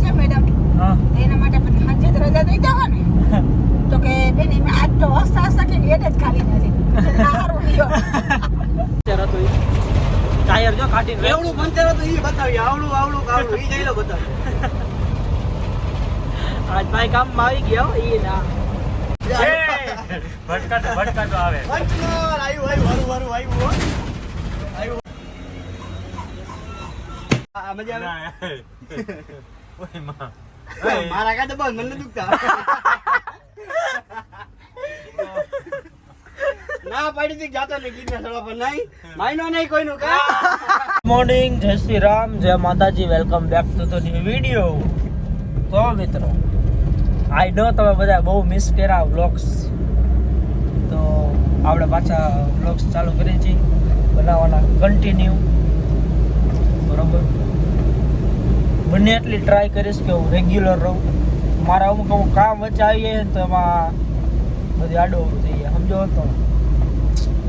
છે મેડમ એના માટે પણ સાંજે જ રજા દઈ દેવા ને. તો કે બેન એમ આજ તો હસતા હસતા કે એડ જ ખાલી નથી. સારું હતું ટાયર જો કાઢીને એવડું પંચર હતું ઈ બતાવી આવડું આવડું આવડું. ઈ જઈ લો બતાવી. આજ ભાઈ કામમાં આવી ગયા હો ઈ ના. ભટકાતો ભટકાતો આવે. આવ્યું આવ્યું વારું વારું આવ્યું આ મજા આવે? માં મારા કાંઈ દબાવ મને દુખતા. ના પાડી જાતો ને ગીતના સડવા પર નહીં. માયનો નહીં કોઈનું કા? મોર્નિંગ જય શ્રી રામ જય માતાજી welcome back to the new video તો મિત્રો આઈ નો તમે બધા બહુ મિસ કર્યા વ્લોગ્સ તો આપણે પાછા વ્લોગ્સ ચાલુ કરીએ છીએ બનાવવાના કન્ટિન્યુ બરોબર? બને એટલી ટ્રાય કરીશ કે હું રેગ્યુલર રહું. મારા અમુક અમુક કામ આવી તો એમાં બધી આડો થઈ જાય. સમજો તો?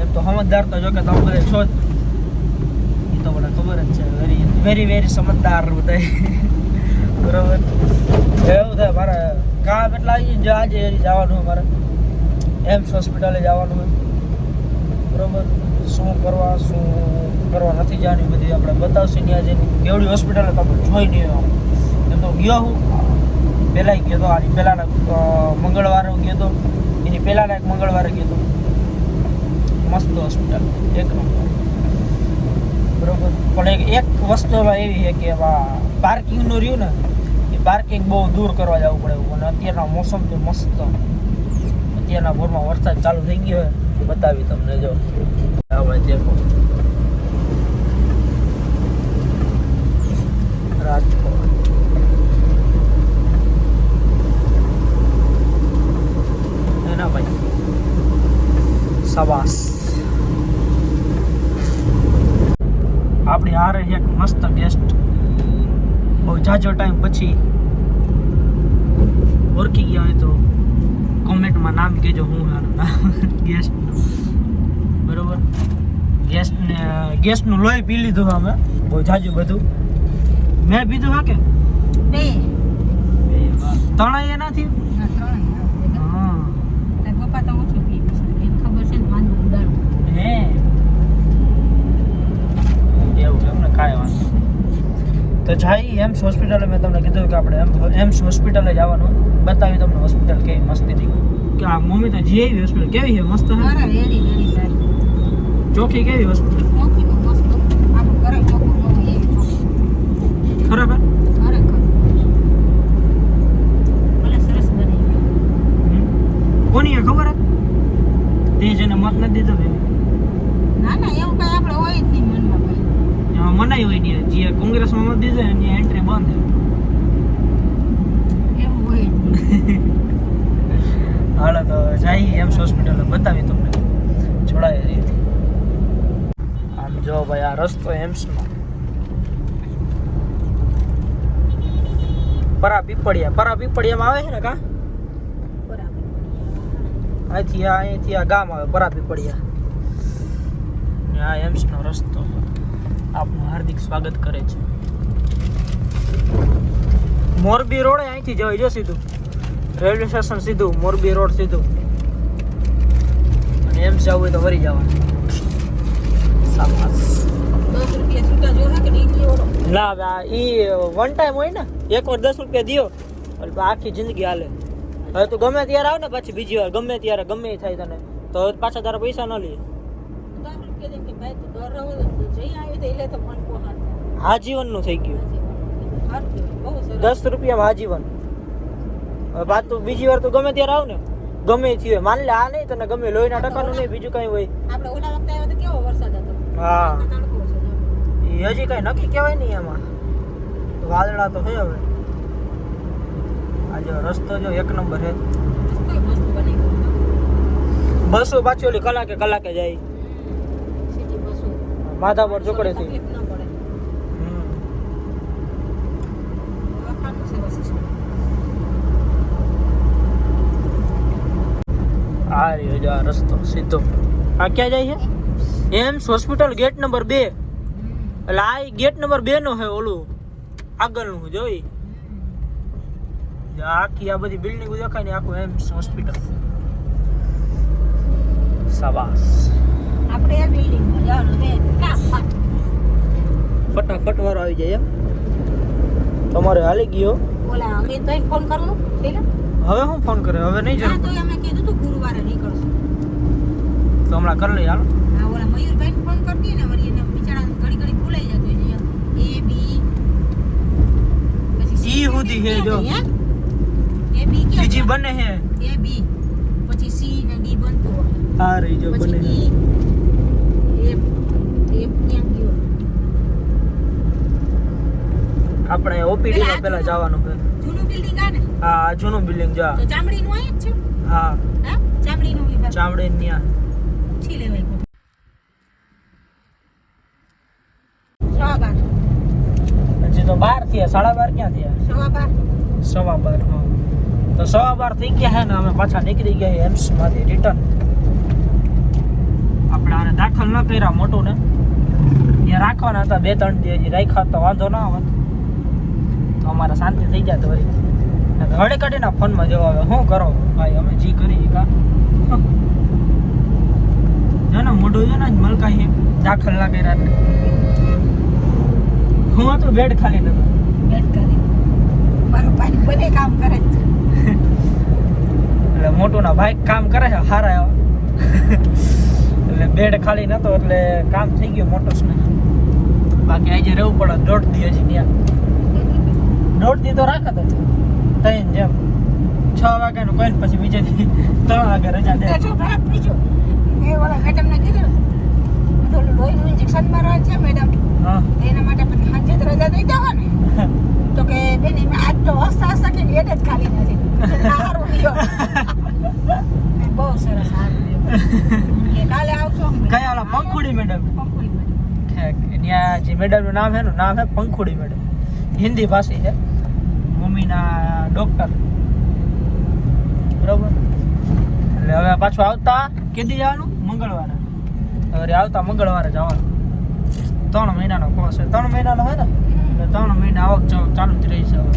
એમ તો સમજદાર તો જો કે તમે બધા છો એ તો મને ખબર જ છે. વેરી વેરી વેરી સમજદાર બધા. બરોબર? એવું થાય, મારે કામ એટલા આવી જો આજે જવાનું હોય મારે. એમ્સ હોસ્પિટલે જવાનું હોય. બરોબર? શું કરવા, શું કરવા નથી જવાની બધી આપણે બતાવશે ત્યાં જઈને. કેવડી હોસ્પિટલે તમે જોઈ નહીં આવો એમ તો ગયો હું. પહેલાં ગયો તો, આની પહેલાંના મંગળવારે ગયો તો, એની પહેલાંના એક મંગળવારે ગયો તો. મસ્ત હોસ્પિટલ એક નંબર બરોબર? પણ એક એક વસ્તુ એવી છે કે પાર્કિંગનું રહ્યું ને, એ પાર્કિંગ બહુ દૂર કરવા જવું પડે એવું. અને અત્યારના મોસમ તો મસ્ત. અત્યારના ભોરમાં વરસાદ ચાલુ થઈ ગયો હોય બતાવી તમને જો. હવે દેખો રાજકોટ એના ભાઈ સવાસ. આપણી હારે એક મસ્ત ગેસ્ટ બહુ જાજો ટાઈમ પછી ઓળખી ગયા હોય તો કોમેન્ટમાં નામ કહેજો હું ગેસ્ટનું બરોબર? ગેસ્ટને ગેસ્ટનું લોહી પી લીધું અમે. બહુ જાજુ બધું. મેં પીધું હા કે? ત્રણેય એનાથી ના, ત્રણેય આવે. હા તારા પપ્પા તો ઓછું પી છે એને ખબર છે ને માંદું ઉડાડું હે એવું એમને કાંઈ વાંધો નહીં. તો જાય એમ્સ હોસ્પિટલે મેં તમને કીધું કે આપણે એમ એમ્સ હોસ્પિટલે જવાનું. બતાવી તમને હોસ્પિટલ કેવી મસ્તી હતી કે આ મમ્મી તો જી આવી હોસ્પિટલ. કેવી છે? મસ્ત અરે છે રેડી રેડી તારી ચોખ્ખી કેવી હોસ્પિટલ? ચોખ્ખી તો મસ્ત. આપણું ઘરે ચોખ્ખું ન હોય એવી ચોખ્ખી ખરેખર? ખરેખર. ભલે સરસ બની ગયું. હમ. કોની એ ખબર હે તે જેને મત નથી દીધો ને ના ના એવું કઈ આપણે હોય જ નહીં. મનમાં કઈ એમાં મનાઈ હોય ને જે કોંગ્રેસમાં મત દીધો એની એન્ટ્રી બંધ એવું હોય હાલો તો જઈએ એમ્સ હોસ્પિટલ બતાવી તમને. જોડાય આમ જો ભાઈ આ રસ્તો એમ્સનો પરા પીપળિયા પરા પીપળિયામાં આવે છે ને કા? અહીંથી આ અહીંથી આ ગામ આવે પરા પીપળિયા. ને આ એમ્સનો રસ્તો. આપનું હાર્દિક સ્વાગત કરે છે. મોરબી રોડે અહીંથી જવાય, જો સીધું. રેલવે સ્ટેશન સીધું, મોરબી રોડ સીધું. અને એમ જવું હોય તો વરી જવાનું. ના ઈ વન ટાઈમ હોય ને, એક વાર દસ રૂપિયા દિયો આખી જિંદગી હાલે. હવે તું ગમે ત્યારે આવ ને, પછી બીજી વાર, ગમે ત્યારે, ગમે થાય તને. તો પાછા તારા પૈસા ન લે. તું તો તો તો પોહાડ આજીવનનું થઈ ગયું. દસ રૂપિયામાં આજીવન. હવે પાછું બીજી વાર તો ગમે ત્યારે આવ ને. ગમે થયું હોય. માની લે આ નહીં તને ગમે લોહીના ટકાનું નહીં બીજું કઈ હોય. આપણે ઓલા વખતે આવ્યા તો કેવો વરસાદ હતો? હા. હજી કઈ નક્કી કહેવાય નહીં એમાં વાદળા તો છે હવે. આજે રસ્તો જો એક નંબર છે. બસો પાછી ઓલી કલાકે કલાકે જાય. માથા પર ચોકડે થી તકલીફ ન પડે. દવાખાનું સરસ છે આ રહ્યો જો આ રસ્તો સીધો. આ ક્યાં જાય છે? એમ્સ હોસ્પિટલ ગેટ નંબર બે. એટલે આ ગેટ નંબર બે નો છે ઓલું. આગળનું જોઈ. આખી આ બધી બિલ્ડિંગ દેખાય ને આખું એમ્સ હોસ્પિટલ. શાબાશ ફટાફટ વાળો આવી જાય એમ. તમારે હાલી ગયો. ઓલા અમે તો ફોન કરલો. હવે હું ફોન કરે? હવે નહીં જરૂર તો અમે કીધું તું ગુરુવારે નીકળશું. તો હમણાં કરી લઈએ હાલો. હા ઓલા મયુરભાઈ ફોન કરતી ને વળી એને બિચારા ઘડી ઘડી ભૂલાઈ જતો એ બી. પછી સુધી હે જો. એ બી કે બીજી બને હે. એ બી. પછી સી ને ડી બનતું. આ રહી જો બને પછી ઈ એફ એફ ક્યાં ગયો આપણે ઓપીડી માં પેલા જવાનું છે જૂનું બિલ્ડિંગ આ ને? હા જૂનું બિલ્ડિંગ જા. તો ચામડીનું અહીં જ છે? હા. હા? ચામડીનું વિભાગ. ચામડી ત્યાં પૂછી લેવાય સવા બાર હજી તો બાર થયા સાડા બાર ક્યાં થયા? સવા બાર સવા બાર હા. તો સવા બાર થઈ ગયા હે ને અમે પાછા નીકળી ગયા એમ્સમાંથી રિટર્ન આપણે આને દાખલ ન કર્યા મોટું ને એ રાખવાના હતા બે ત્રણ દી હજી રાખ્યા તો વાંધો ના આવે. તો અમારે શાંતિ થઈ જાય તો વળી. ઘડે કાઢીને ફોનમાં જવા આવે શું કરો? ભાઈ અમે જી કરી કા. છે ને મોઢું છે ને આજ મલકાઈ દાખલ ના કર્યા. હું તો બેડ ખાલી નતો બેડ ખાલી. મારો ભાઈ બને કામ કરે છે એટલે મોટો ના ભાઈ કામ કરે છે હારા એવા. એટલે બેડ ખાલી નતો એટલે કામ થઈ ગયું મોટો ને. બાકી આજે રહેવું પડે દોઢ દી હજી ત્યાં. દોઢ દી તો રાખત જ. ત્રણ જેમ છ વાગ્યાનું કહીને પછી બીજે દી ત્રણ વાગે રજા દે મેં ઓલા મેડમને કીધું લોહીનું ઇન્જેક્શન મારવાનું છે મેડમ હા. એના માટે પછી સાંજે જ રજા દઈ દેવા ને. તો કે બેન એમ આજ તો હસતા હસતા કે બેડ જ ખાલી નથી. સારું રહ્યો. બહુ સરસ સારું કે કાલે અમે. કયા ઓલા પંખુડી મેડમ પંખુડી મેડમ. ત્યાં જે મેડમનું નામ છે એનું નામ છે પંખુડી મેડમ હિન્દી ભાષી છે. મમ્મીના ડોક્ટર બરોબર? એટલે હવે પાછું આવતા કેદી જવાનું? મંગળવારે. અરે આવતા મંગળવારે જવાનું. ત્રણ મહિનાનો કોર્સ છે. ત્રણ મહિનાનો હોય ને? એટલે ત્રણ મહિના આવક જવું. ચાલુ જ રહી છે હવે.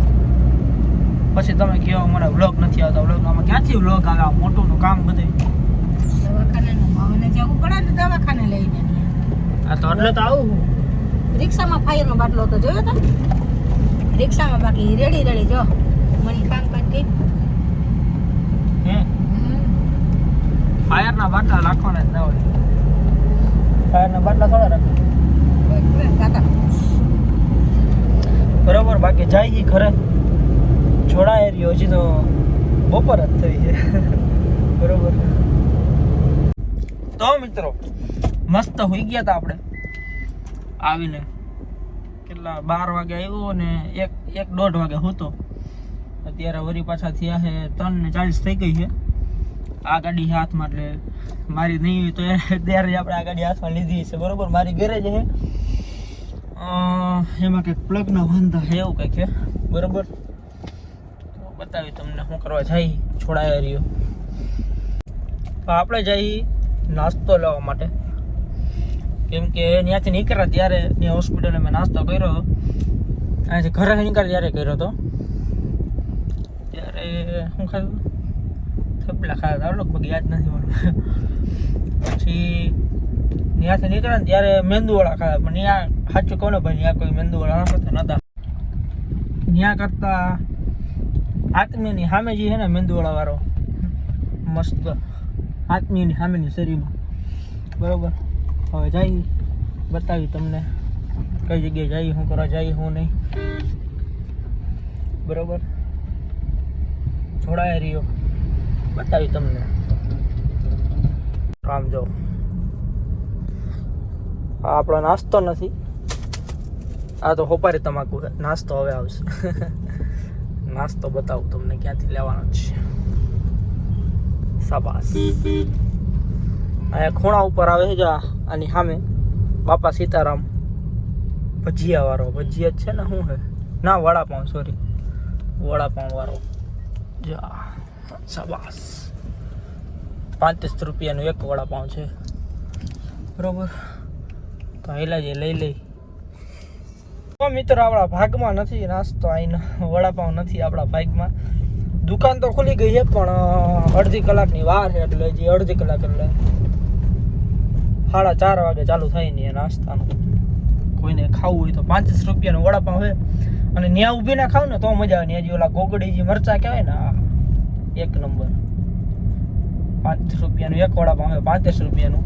પછી તમે કહો મને વ્લોગ નથી આવતા. વ્લોગ આમાં ક્યાંથી વ્લોગ આવે? આ મોટુંનું કામ બધું દવાખાને જવું પડે ને દવાખાને લઈને. આ તો એટલે તો આવું રિક્ષામાં ફાયરનો બાટલો તો જોયો તો? રિક્ષામાં બાકી રેડી રેડી જો. મને કામ કરી હે ફાયરના બાટલા રાખવાના જ ના હોય. ફાયરના બાટલા થોડા રાખે. બરોબર બાકી જાય ઘરે. જોડાય રહ્યો હજી તો બપોર જ થઈ છે. બરોબર. તો મિત્રો મસ્ત હોઈ ગયા હતા આપણે. આવીને. કેટલા બાર વાગે આવ્યો ને એક એક દોઢ વાગે હતો. અત્યારે વરી પાછા થયા છે ત્રણ ને ચાલીસ થઈ ગઈ છે. આ ગાડી હાથમાં એટલે મારી નહીં હોય તો ત્યારે આપણે આ ગાડી હાથમાં લીધી છે. બરોબર? મારી ગેરેજ છે. એમાં કંઈક પ્લગના વાંધા છે, એવું કંઈક છે. બરોબર? બતાવી તમને શું કરવા જાય. છોડાયા રહ્યો. આપણે જઈ નાસ્તો લેવા માટે. કેમ કે ત્યાંથી નીકળ્યા ત્યારે ત્યાં હોસ્પિટલે મેં નાસ્તો કર્યો. હતો અહીંયાથી ઘરે નીકળ્યા ત્યારે કર્યો હતો. ત્યારે શું ખાધું? થેપલા ખાધા હતા, લગભગ યાદ નથી મને. પછી ત્યાંથી નીકળ્યા ને ત્યારે મેંદુવાળા ખાધા, પણ ત્યાં સાચું કહું ને ભાઈ ત્યાં કોઈ મેંદુવાળા નતા નતા. ત્યાં કરતા આત્મીયની સામે જે છે ને મેંદુવાળા વાળો, મસ્ત આત્મીયની સામેની શરીરમાં. બરોબર? હવે જઈ બતાવી તમને કઈ જગ્યાએ જઈ હું કરવા જઈ શું નહીં. બરોબર? જોડાયા રહ્યો. બતાવ્યું તમને. આમ જો. આ આપણો નાસ્તો નથી. આ તો હોપારી તમાકુ નાસ્તો હવે આવશે. નાસ્તો બતાવું તમને ક્યાંથી લેવાનો છે. સાબાસ અહીંયા ખૂણા ઉપર આવે છે જો આ, આની સામે બાપા સીતારામ ભજીયા વાળો. ભજીયા છે ને શું છે? ના વડાપાઉં સોરી વડાપાઉં વાળો. જો આ, પાંત્રીસ રૂપિયાનું એક વડાપાઉં છે. બરોબર? તો હેલા જે લઈ લઈ. તો મિત્રો આપણા ભાગમાં નથી નાસ્તો આઈને વડાપાઉં નથી આપણા ભાગમાં. દુકાન તો ખુલી ગઈ છે પણ અડધી કલાકની વાર છે એટલે જે અડધી કલાક એટલે સાડા ચાર વાગે ચાલુ થાય ને નાસ્તાનું. કોઈને ખાવું હોય તો પાંત્રીસ રૂપિયાનો વડાપાઉં હોય અને ન્યા ઊભી ના ખાવ ને તો મજા આવે. હજી ઓલા ગોગડી જે મરચા કહેવાય ને એક નંબર. પાંત્રીસ રૂપિયાનું એક વડાપાઉં હોય પાંત્રીસ રૂપિયાનું.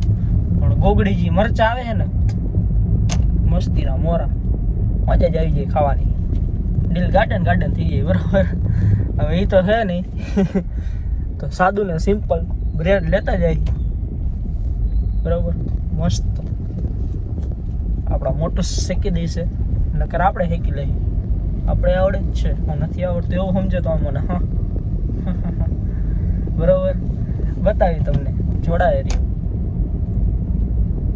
પણ ગોગડી જે મરચા આવે છે ને, મસ્તીના મોરા. મજા જ આવી જાય ખાવાની. દિલ ગાર્ડન ગાર્ડન થઈ જાય બરાબર. હવે એ તો છે નહીં. તો સાદું ને સિમ્પલ બ્રેડ લેતા જાય. બરાબર. મસ્ત. આપણા મોટું શેકી દઈશે નકર આપણે શેકી લઈએ. આપણે આવડે જ છે. હું નથી આવડતું એવું સમજો તો મને. હા. બરોબર? બતાવી તમને. જોડાય રહ્યું.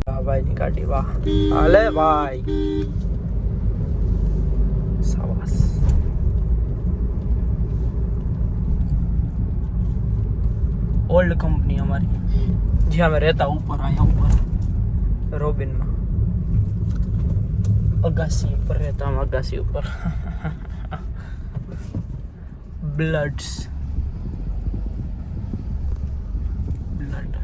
વાહ ભાઈની ગાડી વાહ. હાલે ભાઈ. ઓલ્ડ કંપની અમારી. જ્યાં અમે રહેતા, ઉપર આવ્યા ઉપર. રોબિનમાં અગાસી ઉપર રહેતા આમ અગાસી ઉપર બ્લડ્સ બ્લડ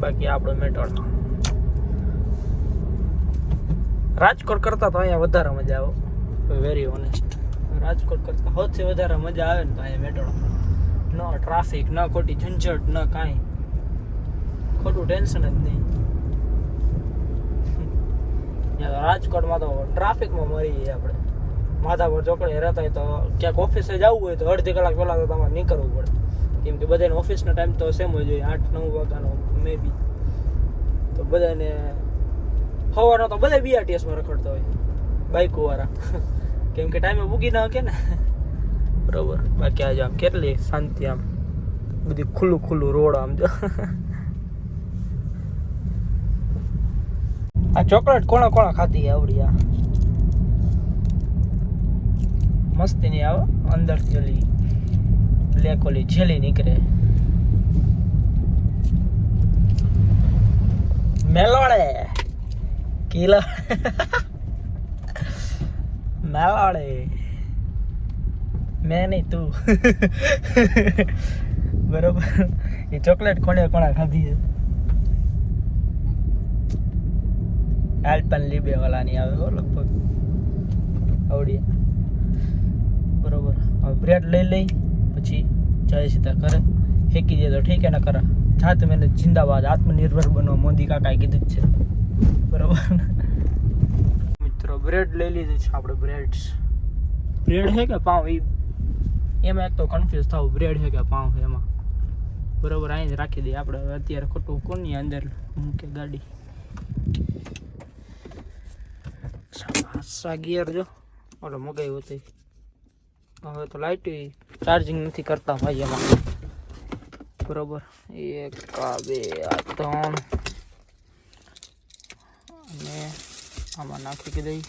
બાકી આપણો મેટોડ રાજકોટ કરતા તો અહીંયા વધારે મજા આવે. વેરી ઓનેસ્ટ રાજકોટ કરતા સૌથી વધારે મજા આવે ને તો અહીંયા મેટોડ ન ટ્રાફિક ન ખોટી ઝંઝટ, ન કાંઈ. ખોટું ટેન્શન જ નહીં. રાજકોટમાં તો ટ્રાફિકમાં મરી જઈએ આપણે. માથા પર ચોકડે રહેતા હોય તો ક્યાંક ઓફિસે જવું હોય તો અડધી કલાક પહેલાં તો તમારે નીકળવું પડે. કેમ કે બધાને ઓફિસનો ટાઈમ તો સેમ હોય. જોઈએ આઠ, નવ વાગ્યાનો મે બી તો બધાને સવારનો તો બધા બીઆરટીએસમાં રખડતા હોય. બાઇકવાળા કેમ કે ટાઈમે પૂગી ના શકે ને. બરોબર. બાકી આજે આમ કેટલી શાંતિ આમ. બધી ખુલ્લું ખુલ્લું રોડ આમ જો. આ ચોકલેટ કોણા કોણા ખાધી આવડી આ? મસ્તી નહીં આવે અંદરથી ઓલી બ્લેક ઓલી જેલી નીકળે. મેલોડે કિલો મેલોડે મેં નહીં, તું. બરોબર? એ ચોકલેટ કોણે કોણા ખાધી છે? આલ્પન લીબે વાળાની આવે હો લગભગ. આવડી. બરોબર. હવે બ્રેડ લઈ લઈ, પછી જય સીતા કરે. ફેંકી દે તો ઠીક એના કરા. જાત મેને જિંદાબાદ, આત્મનિર્ભર બનો મોદી કાકાએ કીધું જ છે. બરોબર? મિત્રો, બ્રેડ લઈ લીધું છે આપણે બ્રેડ બ્રેડ છે કે પાઉં? એ એમાં એક તો કન્ફ્યુઝ થવું બ્રેડ છે કે પાઉં એમાં. બરોબર અહીં જ રાખી દઈએ આપણે. અત્યારે ખોટું કોની અંદર મૂકે ગાડી? સાસા ગિયર જો. ઓલો મગાવ્યું હતી. હવે તો લાઇટ ચાર્જિંગ નથી કરતા ભાઈ એમાં. બરોબર, એક બે ત્રણ. અને આમાં નાખી દઈ.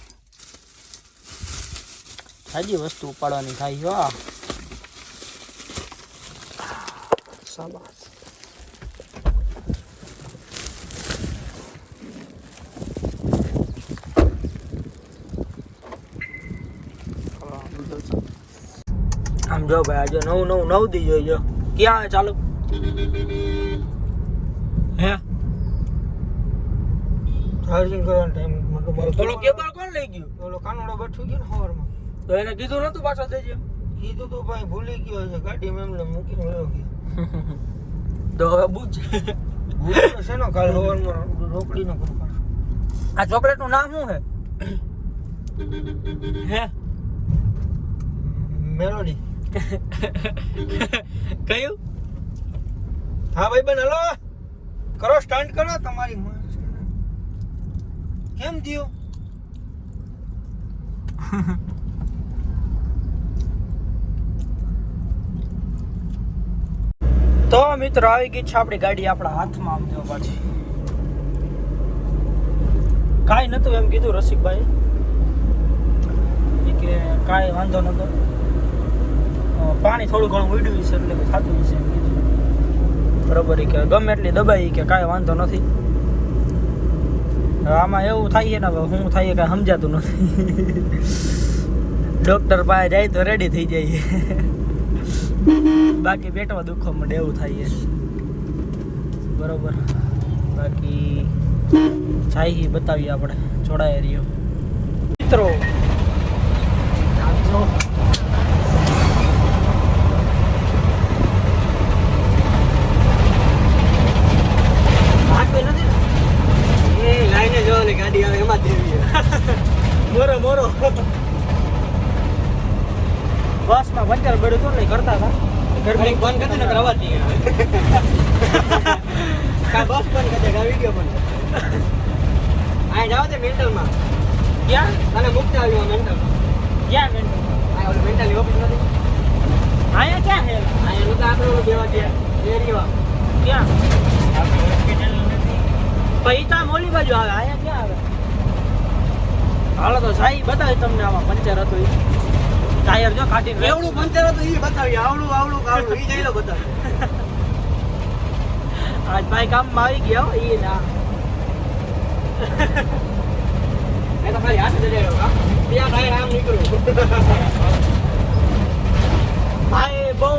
સાજી વસ્તુ ઉપાડવાની થાય છે શાબાશ આમ જો ભાઈ આજે નવું નવું નવ દી જોઈજો ક્યાં આવે ચાલુ? હે? ચાર્જિંગ કરવાનો ટાઈમ મતલબ ઓલો કેબલ કોણ લઈ ગયું? ઓલો કાનોડો બેઠું ગયો ને સવારમાં તો એને કીધું નતું પાછો દેજે કીધું તો ભાઈ ભૂલી ગયો છે. ગાડી મેં એમને મૂકીને ગયો. તો હવે બુજ શેનો કાલ સવારમાં રોકડીનો કરું આ ચોકલેટ નામ શું છે? હે? મેલોડી. કયું? હા ભાઈ બેન હલો. કરો સ્ટાન્ટ કરો. તમારી કેમ થયું? તો મિત્રો, આવી ગઈ છે આપણી ગાડી આપણા હાથમાં, આમ જો પાછી. કાંઈ નતું એમ કીધું રસિકભાઈ. કે કાંઈ વાંધો નતો પાણી થોડું ઘણું ઉડ્યું છે, એટલે થતું હશે એમ કીધું. બરોબર કે ગમે એટલી દબાઈ કે કાંઈ વાંધો નથી. આમાં એવું થાય ને, હવે શું થાય કાંઈ સમજાતું નથી. ડોક્ટર પાસે જાય તો રેડી થઈ જાય. બાકી પેટમાં દુખો મળે એવું થાય છે. બરોબર. બાકી જાય બતાવીએ આપણે. જોડાય રહ્યો. મિત્રો આમ જો. હાંકવી નથી ને? એ લાઈને જો ને ગાડી આવે એમાં જ દેવી મોરો મોરો બસમાં પંચર પડ્યું હતું ને કરતા હતા કરી અવાજ નહીં આવે કા બસ બંધ કરી દે વિડિયો બંધ આ જાવ તે મેન્ટલમાં ક્યાં? અને મુક્ત આવ્યો મેન્ટલમાં ક્યાં મેન્ટલ આ ઓલી મેન્ટલ ઓફિસ નથી અહીંયા ક્યાં હે આયા નું તો આપણે ઓલું દેવા ગયા એરિયા ક્યાં? આપણી હોસ્પિટલ નથી. પછી મોલી બાજુ આવે અહીંયા ક્યાં આવે? હાલો તો સાહી બતાવી તમને આમાં પંચર હતું. ટાયર જો કાઢી એવડું પંચર હતું ઈ બતાવી આવડું આવડું આવડું ઈ જઈ લો બતાવી. આજ ભાઈ કામમાં આવી ગયા ઈ ના મેં તો ખાલી હાથ જડે રહ્યો ત્યાં ભાઈ આમ નીકળ્યું. ભાઈ બહુ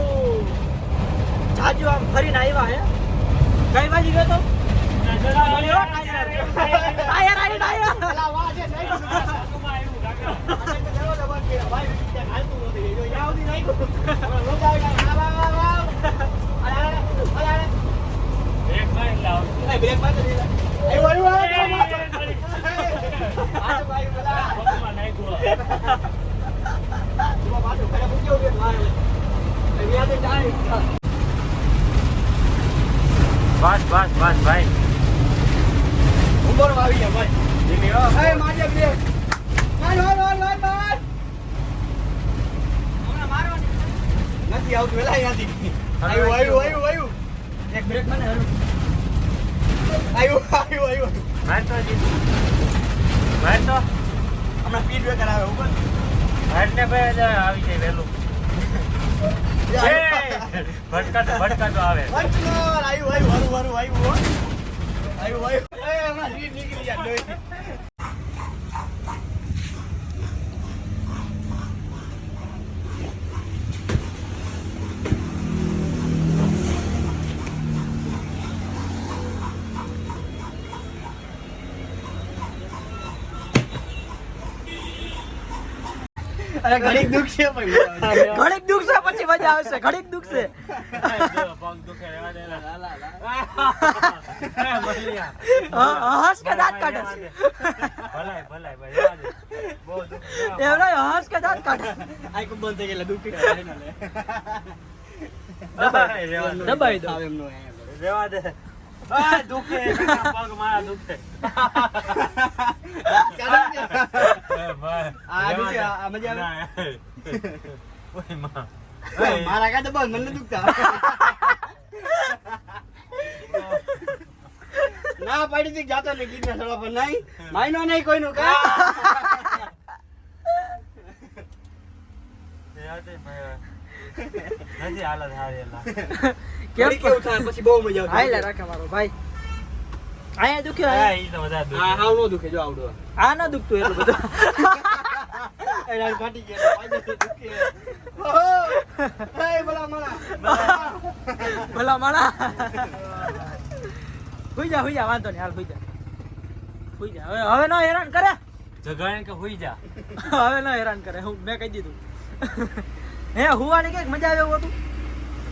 જાજુ આમ ફરીને આવ્યા હે કઈ બાજુ ગયો તો બોલ્યો, ટાયર ટાયર આવી ટાયર પેલા વાહ છે નહીં ભાઈ ત્યાં હાલતું નહોતું જો યા સુધી નાખ્યું હવે લોક આવે આ વા વા વા અરે અરે અરે અરે એક માઇલ લાવ નહીં બ્રેક મારતો નહીં આવ્યો આવ્યો આવ્યો આ ભાઈ પેલા પગમાં નાખ્યું એમાં પાછું ઘરે મૂક્યો કે મારે એ યાદ ચાલે બસ બસ બસ ભાઈ. ઉંબરમાં આવી ગયા ભાઈ. ધીમી હો એ મારી બ્રેક માર માર માર માર માર હમણાં મારવાની નથી આવતું એલા અહીંયાથી. આવ્યું આવ્યું આવ્યું આવ્યું. એક બ્રેક મને આવ્યું આવ્યું આવ્યું. માર તો જીત માર તો. હમણાં સ્પીડ બ્રેકર આવે ઉપર માર ને ભાઈ આવી જાય વહેલું. એ ભટકાતો ભટકાતો આવે. આવ્યું આવ્યું આવ્યું આવ્યું આવ્યું આવ્યું. નીકળી જાય અરે ઘડીક દુઃખ છે ભાઈ ઘડીક દુખશે પછી મજા આવશે ઘડીક દુખે મલિયા. હસ કે દાંત કાઢે છે. ભલાય ભલાય ભાઈ દુખે હસ કે દાંત કાઢે આઈ કું બંધ થઈ ગયેલા દુખી છે દે. દબાઈ દો. આવે એમનો દે. આ દુખે. પગ મારા દુખે. આ દુખે, આ મજા આવે? ઓયમાં. મારા કાંઈ દબાવ મને દુખતા. ના પાડી હતી જાતો ને ગીતના સડવા પર નહીં. માયનો નહીં કોઈનું કા? રહેવા ભાઈ. નથી હાલત હારી એલા કેમ કેમ કેવું થાય? પછી બહુ મજા હાઈલા રાખે મારો ભાઈ. અહીંયા દુખ્યો હા, ઈ તો વધારે દુખે. હા હાવ નો દુખે જો આવડો. આ ના દુખતું એટલું બધું. એ ફાટી ગયા પાછળ દુખે. ઓહો! એ ભલા મણા. ભલા માણા. હુઈ જા હુઈ જા વાંધો નહીં હાલ હુઈ જા. હુઈ જા. હવે હવે નો હેરાન કરે. જગાડે કે હુઈ જા? હવે નો હેરાન કરે. હું મેં કહી દીધું. હે હુવાની કંઈક મજા આવે એવું હતું?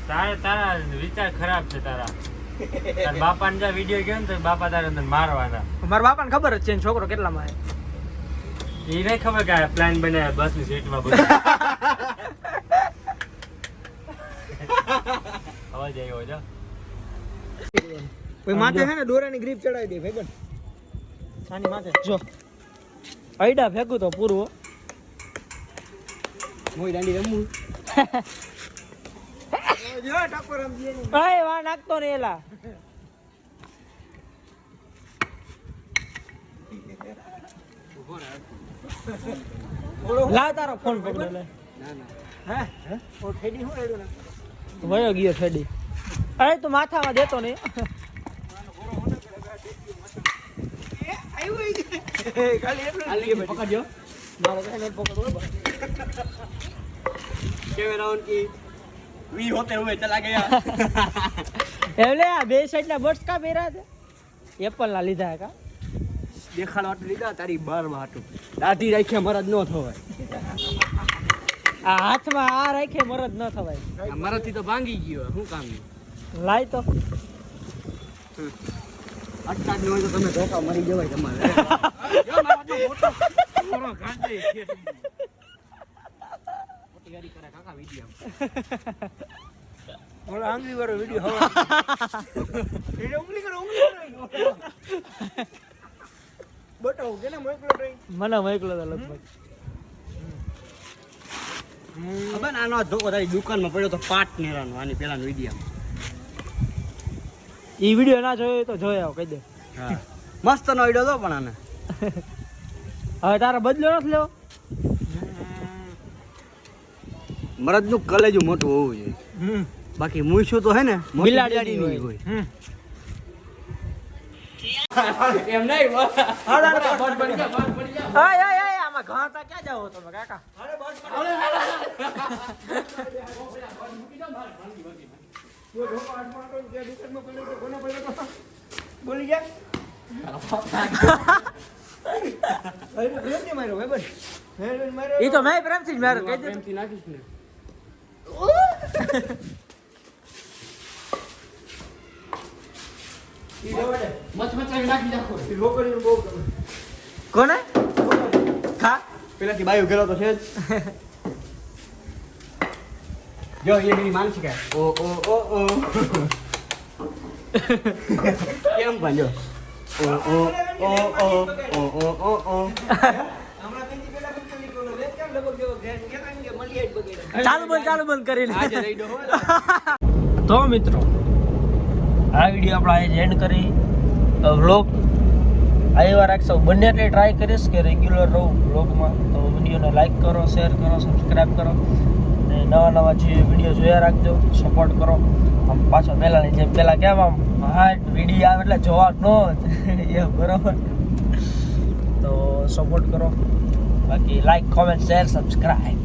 તારે તારા વિચાર ખરાબ છે તારા. તારા બાપાને જો વીડિયો ગયો ને તો બાપા તારે અંદર મારવાના. મારા બાપાને ખબર જ છે છોકરો કેટલામાં છે એ નહીં ખબર કે પ્લાન બનાવ્યા બસની સીટમાં બધું. અવાજ આવ્યો જો ભાઈ માથે છે ને દોરાની ગ્રીપ ચડાવી દે ભાઈ આની માથે. જો. આઈડા ફેંકું તો પૂરું હું દાંડી રમું. વા નાખતો તારો ફોન પકડો લે. વયો ગયો ફેડી અરે તું માથામાં દેતો ને કી વી હોતે ચલા ગયા એટલે આ બે સાઈડ ના બર્ડ્સ કા પહેર્યા છે? એપલ ના લીધા કા? દેખાડ વાટું લીધા તારી બાર વાટું દાઢી રાખ્યા મરદ ન થવાય. આ હાથમાં આ રાખે મરદ ન થવાય. આ મારાથી તો ભાંગી ગયો શું કામ? લાય તો. અટકા જ ન હોય તો તમે ધોકા મરી જવાય તમારે. જો મારો તો મોટો મોરો ગાંડી છે. મોટી ગાડી કરે કાકા વીડિયો. ઓલા આંગળી વાળો વીડિયો હવે. એને ઉંગલી કરો ઉંગલી કરો બતાવો કેને મોકલો ટ્રેન મને મોકલો તો લગભગ. ખબર ને આનો ધોકો તારી દુકાનમાં પડ્યો તો પાટ નેરાનો આની પેલાનો વીડિયો. ઈ વીડિયો ના જોયો તો જોઈ કહી દે. હા. મસ્ત નો વીડિયો તો પણ આને. હવે તારો બદલો નથી લેવો? મરદનું કલેજ મોટું હોવું જોઈએ. હમ. બાકી મૂછું તો હે ને બિલાડી બિલાડીની બિલાડીની હોય. એમ આમાં તા ક્યાં જાવ તમે કાકા? બોલી જા અરે પ્રેમથી માર્યો ભાઈ બસ માર્યો ઈ તો મેં પ્રેમથી જ માર્યો કહી દે પ્રેમથી નાખીશ ને? કોને? ખા પેલાથી બાયું ગયેલો તો છે જ. જો એ મેરી માનસી કે. ઓ ઓ ઓ ઓ. કેમ પણ જો. ચાલુ બંધ ચાલુ બંધ કરીને. તો મિત્રો આ વીડિયો આપણે આજે એન્ડ કરી. વ્લોગ આવ્યા રાખશો. બંને એટલે ટ્રાય કરીશ કે રેગ્યુલર રહું વ્લોગમાં તો વિડીયોને લાઇક કરો શેર કરો સબસ્ક્રાઈબ કરો. અને નવા નવા જે વીડિયો જોયા રાખજો. સપોર્ટ કરો. આમ પાછો પહેલાંની જેમ પહેલાં કેમ આમ હાર્ટ વીડિયો આવે એટલે જોવા ન એ બરાબર. તો સપોર્ટ કરો. બાકી લાઈક કોમેન્ટ શેર સબસ્ક્રાઈબ